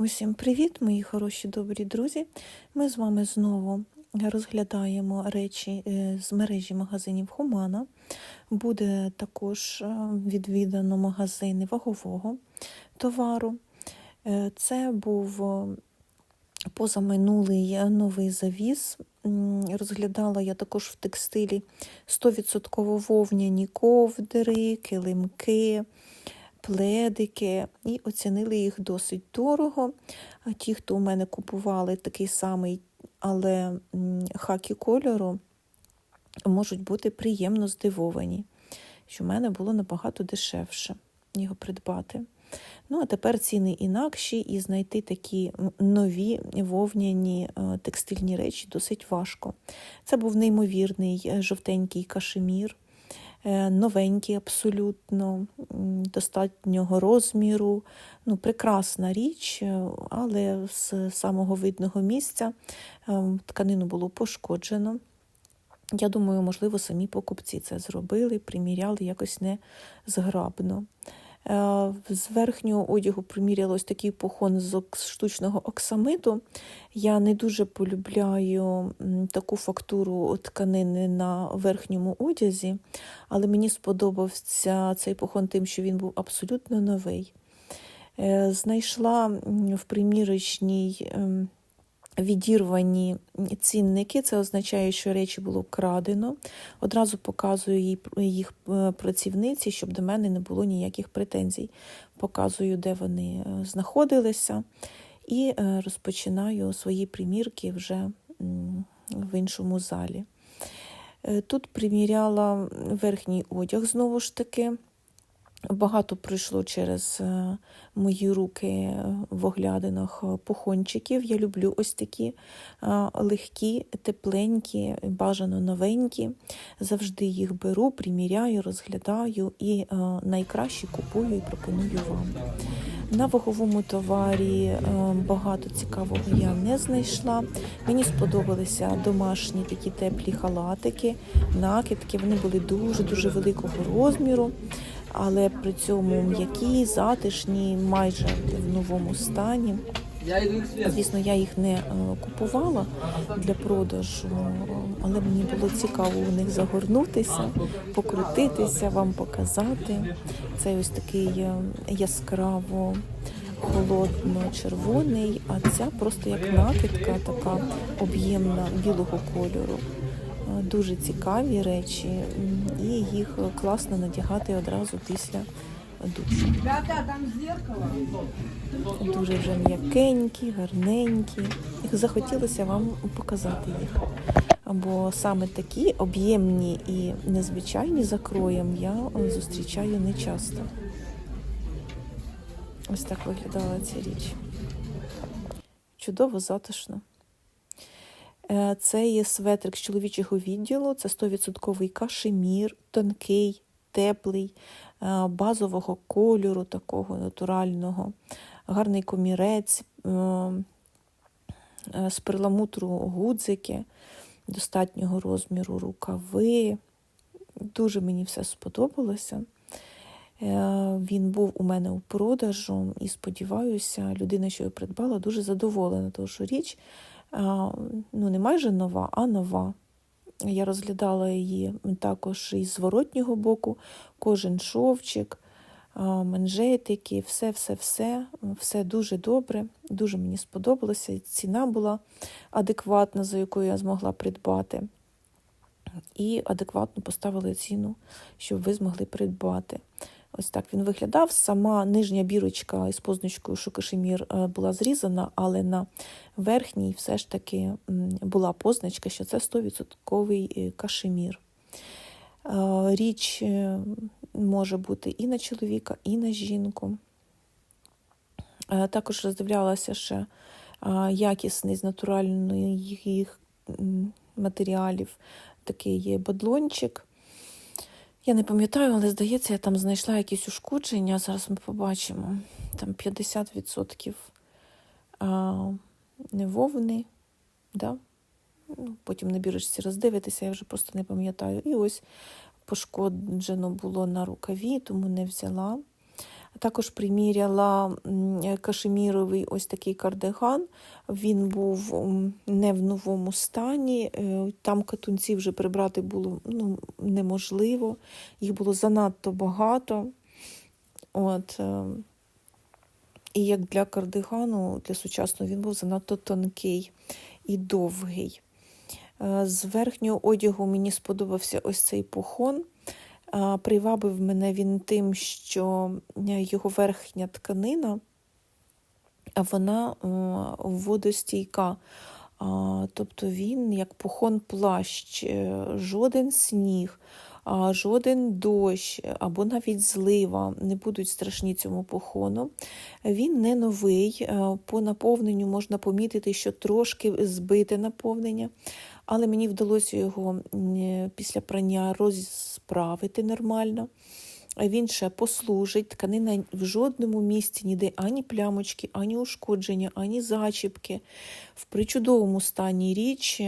Усім привіт, мої хороші добрі друзі. Ми з вами знову розглядаємо речі е, з мережі магазинів Хумана. Буде також е, відвідано магазини вагового товару. Е, Це був позаминулий новий завіз. М, Розглядала я також в текстилі 100% вовняні ковдри, килимки пледики і оцінили їх досить дорого. А ті, хто у мене купували такий самий, але хакі кольору, можуть бути приємно здивовані, що в мене було набагато дешевше його придбати. Ну, а тепер ціни інакші, і знайти такі нові вовняні е, текстильні речі досить важко. Це був неймовірний е, жовтенький кашемір е, новенький абсолютно, достатнього розміру. Ну, прекрасна річ, е, але з самого видного місця е, тканину було пошкоджено. Я думаю, можливо, самі покупці це зробили, приміряли якось незграбно. Е, З верхнього одягу приміряла ось такий похон з штучного оксамиту. Я не дуже полюбляю таку фактуру тканини на верхньому одязі, але мені сподобався цей похон тим, що він був абсолютно новий. Е, Знайшла в примірочній ем, відірвані цінники. Це означає, що речі було крадено. Одразу показую їх е, працівниці, щоб до мене не було ніяких претензій. Показую, де вони е, знаходилися, і е, розпочинаю свої примірки вже в іншому залі. Тут приміряла верхній одяг знову ж таки. Багато пройшло через е, мої руки в оглядинах пухончиків. Я люблю ось такі е, легкі, тепленькі, бажано новенькі. Завжди їх беру, приміряю, розглядаю і е, найкраще купую і пропоную вам. На ваговому товарі багато цікавого я не знайшла. Мені сподобалися домашні такі теплі халатики, накидки. Вони були дуже-дуже великого розміру але при цьому м'які, затишні, майже в новому стані. Звісно, я їх не е, купувала для продажу, але мені було цікаво у них загорнутися, покрутитися, вам показати. Це ось такий е, яскраво холодно-червоний, а ця просто як накидка, така об'ємна білого кольору. Дуже цікаві речі, і їх класно надягати одразу після душу. Дуже вже м'якенькі, гарненькі. Їх захотілося вам показати їх. Бо саме такі об'ємні і незвичайні за кроєм я зустрічаю не часто. Ось так виглядала ця річ. Чудово, затишно. Е, Це є светрик з чоловічого відділу, це 100% кашемір, тонкий, теплий, е, базового кольору, такого натурального, гарний комірець, е, з перламутру гудзики, достатнього розміру рукави. Дуже мені все сподобалося. Він був у мене у продажу і сподіваюся, людина, що його придбала, дуже задоволена, тому що річ ну, не майже нова, а нова. Я розглядала її також із зворотнього боку, кожен шовчик, манжетики, все, все, все, все дуже добре, дуже мені сподобалося. Ціна була адекватна, за якою я змогла придбати. І адекватно поставили ціну, щоб ви змогли придбати. Ось так він виглядав. Сама нижня бірочка із позначкою Шукашемір е, була зрізана, але на верхній все ж таки була позначка, що це 100% кашемір. Е, Річ е, може бути і на чоловіка, і на жінку. Е, Також роздивлялася ще е, якісний з натуральних матеріалів такий є бадлончик. Я не пам'ятаю, але здається, я там знайшла якісь ушкодження. Зараз ми побачимо. Там 50% а, не вовни. Да? Ну, Потім на бірочці роздивитися, я вже просто не пам'ятаю. І ось пошкоджено було на рукаві, тому не взяла. Також приміряла кашеміровий ось такий кардиган. Він був не в новому стані. е, Там катунці вже прибрати було ну, неможливо, їх було занадто багато. От, е, і як для кардигану, для сучасного, він був занадто тонкий і довгий. Е, З верхнього одягу мені сподобався ось цей пухон. Привабив мене він тим, що е, його верхня тканина, вона е, водостійка. Тобто він як пухон плащ, е, жоден сніг, жоден дощ або навіть злива не будуть страшні цьому пухону. Він не новий. е, По наповненню можна помітити, що трошки збите наповнення, але мені вдалося його після прання розправити нормально. Він ще послужить. Тканина в жодному місці ніде ані плямочки, ані ушкодження, ані зачіпки. В причудовому стані річ.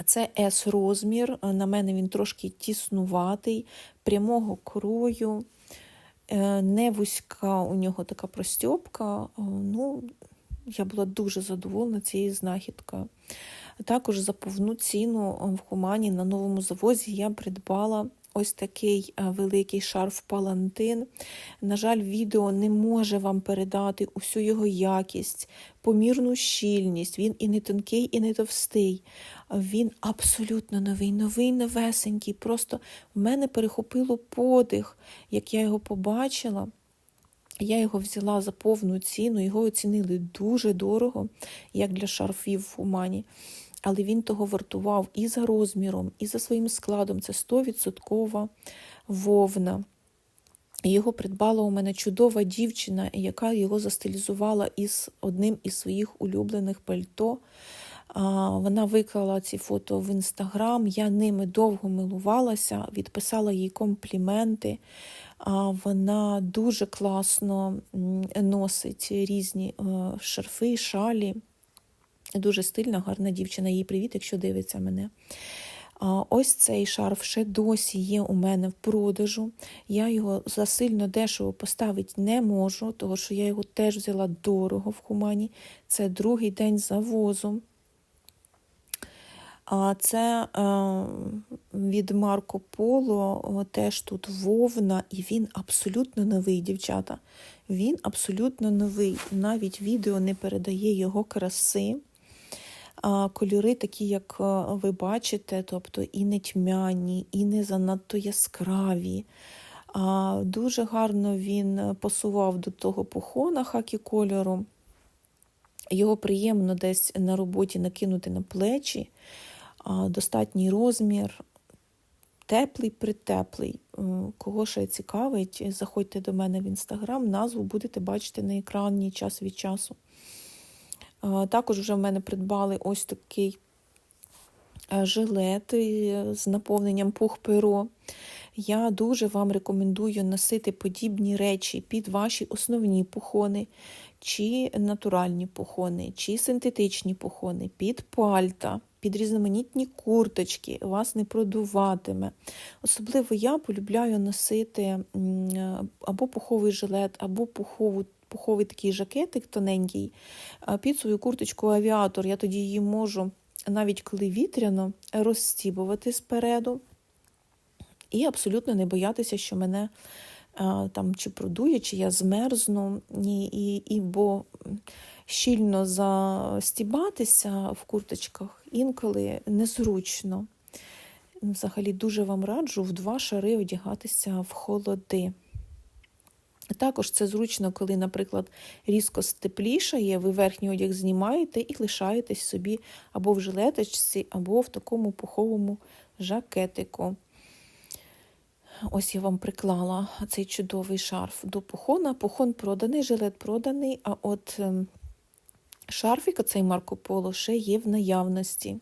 Е, Це S розмір. На мене він трошки тіснуватий, прямого крою, е, не вузька у нього така простьопка. Е, Ну, я була дуже задоволена цією знахідкою. Також за повну ціну в Хумані на новому завозі я придбала ось такий е, великий шарф палантин. На жаль, відео не може вам передати усю його якість, помірну щільність. Він і не тонкий, і не товстий. Він абсолютно новий, новий, новесенький. Просто в мене перехопило подих, як я його побачила. Я його взяла за повну ціну, його оцінили дуже дорого, як для шарфів в Умані. Але він того вартував і за розміром, і за своїм складом. Це 100% вовна. Його придбала у мене чудова дівчина, яка його застилізувала із одним із своїх улюблених пальто. Вона виклала ці фото в інстаграм. Я ними довго милувалася, відписала їй компліменти. Вона дуже класно носить різні е, шарфи, шалі. Дуже стильна, гарна дівчина. Їй привіт, якщо дивиться мене. Ось цей шарф ще досі є у мене в продажу. Я його засильно дешево поставити не можу, тому що я його теж взяла дорого в Хумані. Це другий день завозу. А це е, від Марко Поло, теж тут вовна, і він абсолютно новий, дівчата. Він абсолютно новий. Навіть відео не передає його краси. Кольори такі, як е, ви бачите, тобто і не тьмяні, і не занадто яскраві. Дуже гарно він пасував до того пухона хакі кольору. Його приємно десь на роботі накинути на плечі. Достатній розмір, теплий притеплий. Е, Кого ще цікавить, заходьте до мене в інстаграм, назву будете бачити на екрані час від часу. Е, Також вже в мене придбали ось такий е, жилет е, з наповненням пух-перо. Я дуже вам рекомендую носити подібні речі під ваші основні пухони, чи натуральні пухони, чи синтетичні пухони, під пальта, під різноманітні курточки, вас не продуватиме. Особливо я полюбляю носити або пуховий жилет, або пухову пуховий такий жакетик тоненький під свою курточку авіатор. Я тоді її можу, навіть коли вітряно, розстібувати спереду і абсолютно не боятися, що мене там чи продує, чи я змерзну, і, і, і бо щільно застібатися в курточках інколи незручно. Взагалі дуже вам раджу в два шари одягатися в холоди. Також це зручно, коли, наприклад, різко теплішає, ви верхній одяг знімаєте і лишаєтесь собі або в жилеточці, або в такому пуховому жакетику. Ось я вам приклала цей чудовий шарф до пухона. Пухон проданий, жилет проданий, а от ем, шарфік, оцей Марко Поло, ще є в наявності.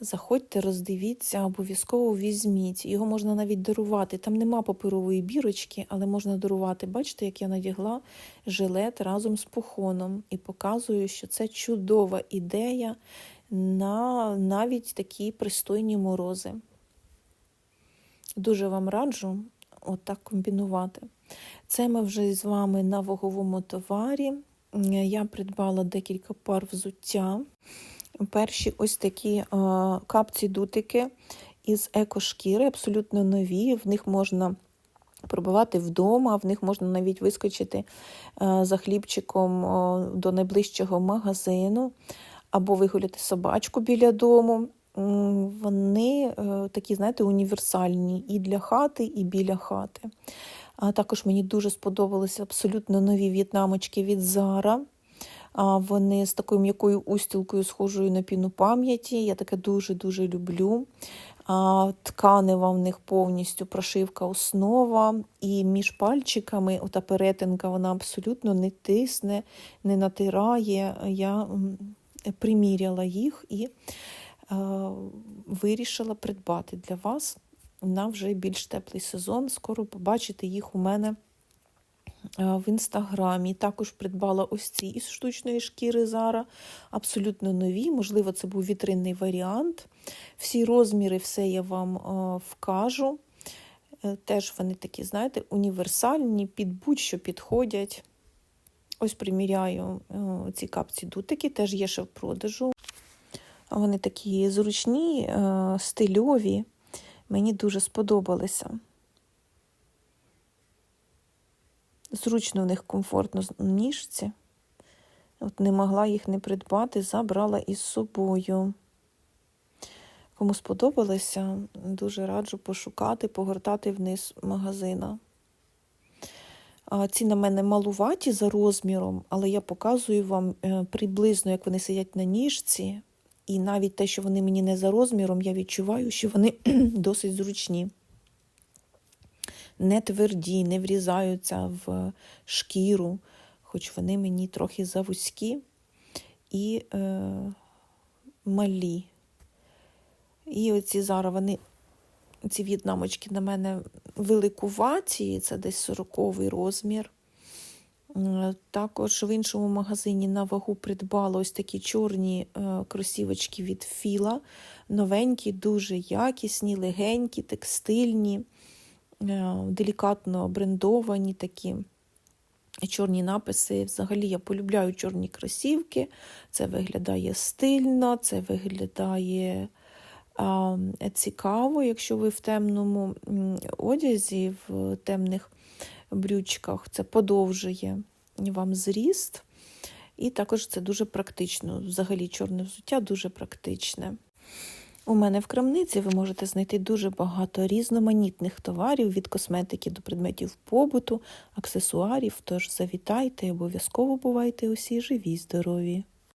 Заходьте, роздивіться, обов'язково візьміть. Його можна навіть дарувати. Там нема паперової бірочки, але можна дарувати. Бачите, як я надягла жилет разом з пухоном і показую, що це чудова ідея на навіть такі пристойні морози. Дуже вам раджу отак комбінувати. Це ми вже з вами на ваговому товарі. Я придбала декілька пар взуття. Перші ось такі е, капці-дутики із екошкіри, абсолютно нові. В них можна пробувати вдома, в них можна навіть вискочити е, за хлібчиком е, до найближчого магазину або вигуляти собачку біля дому. Вони такі, знаєте, універсальні і для хати, і біля хати. А також мені дуже сподобалися абсолютно нові в'єтнамочки від Zara. Вони з такою м'якою устілкою, схожою на піну пам'яті. Я таке дуже-дуже люблю. Тканева в них повністю прошивка основа, і між пальчиками ота перетинка вона абсолютно не тисне, не натирає. Я приміряла їх і вирішила придбати для вас на вже більш теплий сезон. Скоро побачите їх у мене в інстаграмі. Також придбала ось ці із штучної шкіри Зара, абсолютно нові. Можливо, це був вітринний варіант. Всі розміри, все я вам е, вкажу. Е, Теж вони такі, знаєте, універсальні, під будь-що підходять. Ось приміряю е, ці капці дутики, теж є ще в продажу. Вони такі зручні, е, стильові. Мені дуже сподобалися. Зручно в них комфортно ніжці. От не могла їх не придбати, забрала із собою. Кому сподобалося, дуже раджу пошукати, погортати вниз магазина. Ці на мене малуваті за розміром, але я показую вам е, приблизно, як вони сидять на ніжці. І навіть те, що вони мені не за розміром, я відчуваю, що вони досить зручні. Не тверді, не врізаються в шкіру, хоч вони мені трохи завузькі і е, малі. І оці зараз вони, ці в'єтнамочки на мене великуваті, це десь 40-й розмір. Також в іншому магазині на вагу придбала ось такі чорні е, кросівочки від Філа. Новенькі, дуже якісні, легенькі, текстильні, делікатно брендовані такі чорні написи. Взагалі я полюбляю чорні кросівки. Це виглядає стильно, це виглядає а, цікаво, якщо ви в темному одязі, в темних брючках, це подовжує вам зріст. І також це дуже практично. Взагалі, чорне взуття дуже практичне. У мене в крамниці ви можете знайти дуже багато різноманітних товарів від косметики до предметів побуту, аксесуарів. Тож завітайте обов'язково бувайте усі живі, й здорові!